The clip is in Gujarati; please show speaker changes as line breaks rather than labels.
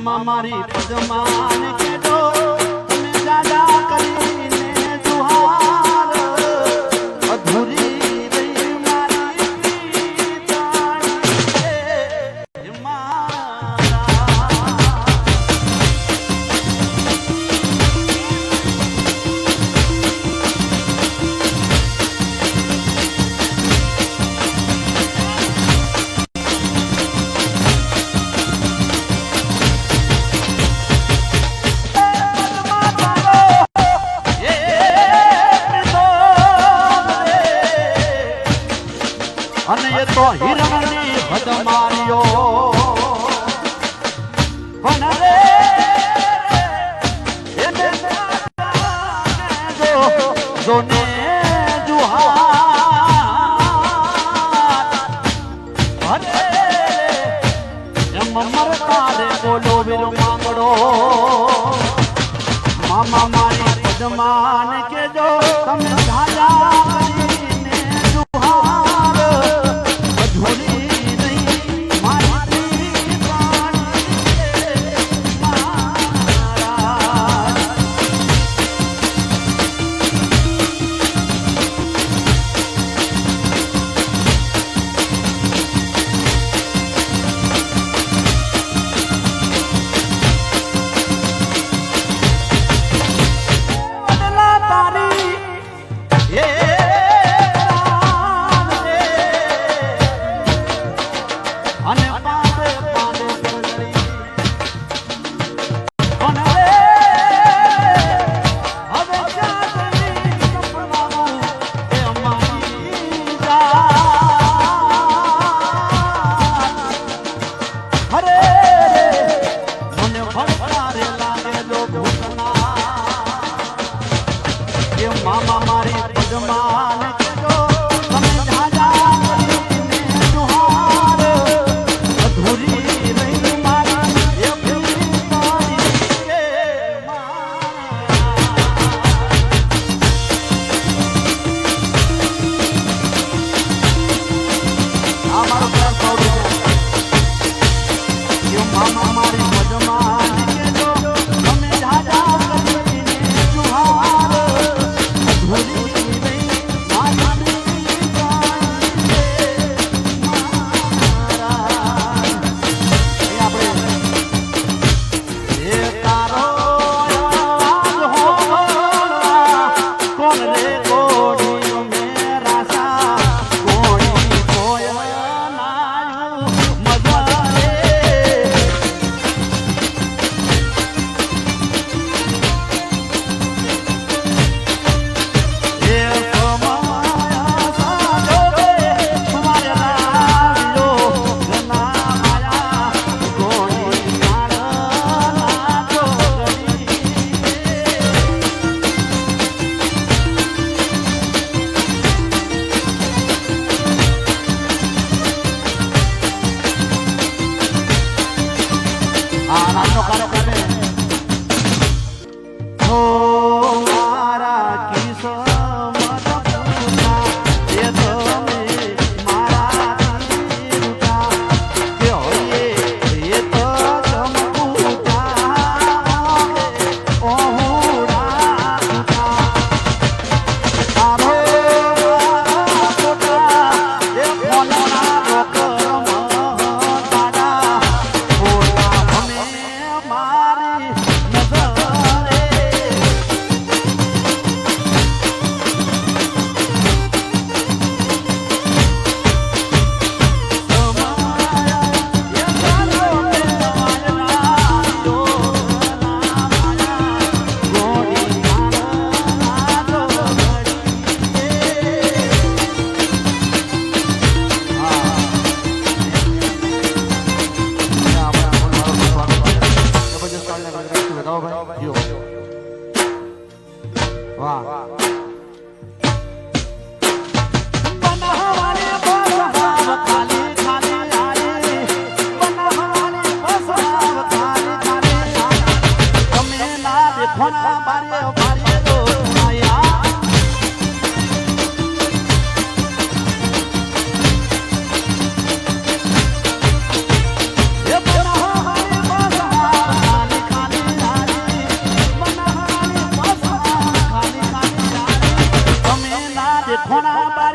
મામા મારી પદમાન કેડો પણ તો હિરણની ભદમારીઓ પણ એમ મરતા રે બોલો વીર માંગડો. મામા મારી કે જો તમે Ah, no, claro, claro. વાહ One, one, one, one, one.